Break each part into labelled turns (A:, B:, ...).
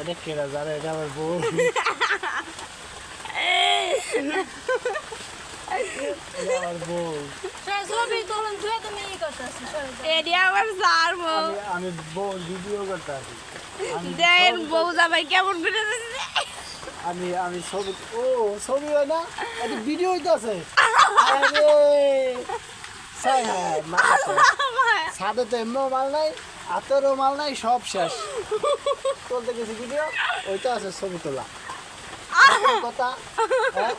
A: এটা কেনা জানে এটা আমার বউ আমি আমি বউ ভিডিও করতে আছি
B: বউ জামাই কেমন।
A: আমি আমি ছবি ও ছবি হয় না এটা ভিডিও হ্যাঁ মাল শেষ। সাদে তো এমনিও মাল নাই হাতেরও মাল নাই সব শেষ। তুলতে গেছি ভিডিও ওইটা আছে ছবি তোলা। কথা হ্যাঁ?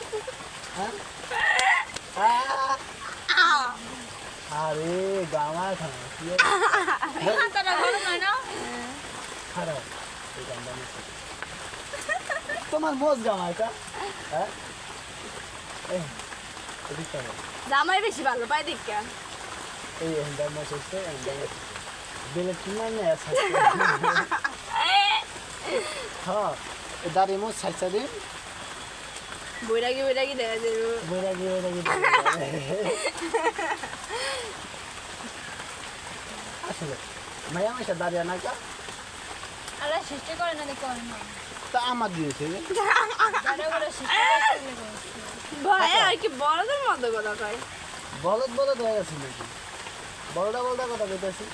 A: হ্যাঁ? আহ! আরে গামা খানা কি
C: হয়
A: খারাপ। তোমার মোজ গামা এটা হ্যাঁ?
B: জামাই বেশি ভালো পাই দেখ
A: এই এন্ডার মাছ হচ্ছে এন্ডার মাছ বেলে কিনা নে আছে? হ্যাঁ এই দাঁড়ি মোজ সাইসা দিন
B: বইরাগি বইরাগি দেখা যাবে
A: বৈরাগি বৈরাগি আসলে মায়া মাসা দাঁড়িয়ে না কা?
C: আরে সৃষ্টি করে না দেখো না
A: তা আমার দিয়েছে
B: ভাই আর কি বড়দের মতো কথা কয়?
A: বলদ বলদ হয়ে গেছে নাকি? বলদা বলদা কথা কইতেছি।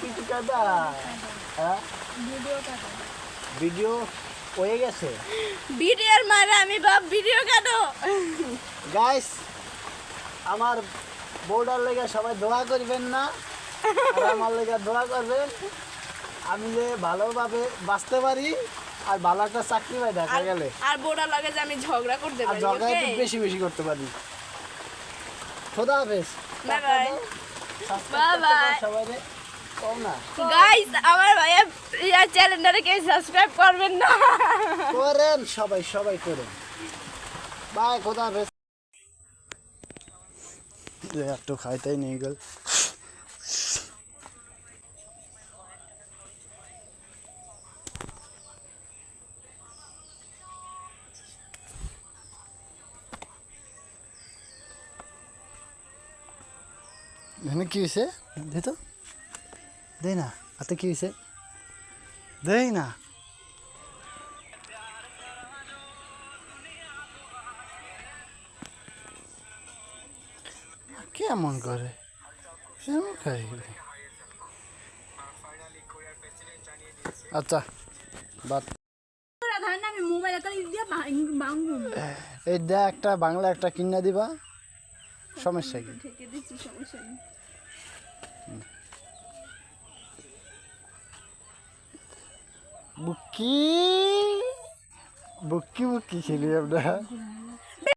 A: কিছু কিছু হ্যাঁ
C: ভিডিও
A: হয়ে গেছে।
B: ভিডিওর মারে আমি বাপ ভিডিও কাটো
A: গাইস আমার বউটার লেগে সবাই দোয়া করবেন না। আমার লেগে দোয়া করবেন। আমি যে ভালোভাবে বাঁচতে পারি আর ভালো একটা চাকরি পাই দেখা গেলে।
B: আর বোড়া লাগে যে আমি ঝগড়া করতে পারি
A: ঝগড়া একটু বেশি বেশি করতে পারি। খোদা হাফেজ. সবাই
B: গাইস আমার ভাইয়া ইয়া সাবস্ক্রাইব করবেন না।
A: করেন সবাই সবাই করেন। বাই খোদা হাফেজ। একটু খাইতেই নিয়ে গেল এখানে কি হয়েছে দে তো। দে না হাতে কি হয়েছে দেই না। কেমন করে? কেমন খাই আচ্ছা বাদ। এই একটা বাংলা একটা কিনা দিবা। সমস্যা কি?
B: ঠেকে দিচ্ছি সমস্যা নেই।
A: বুকি? বুকি বুকি খেলি আমরা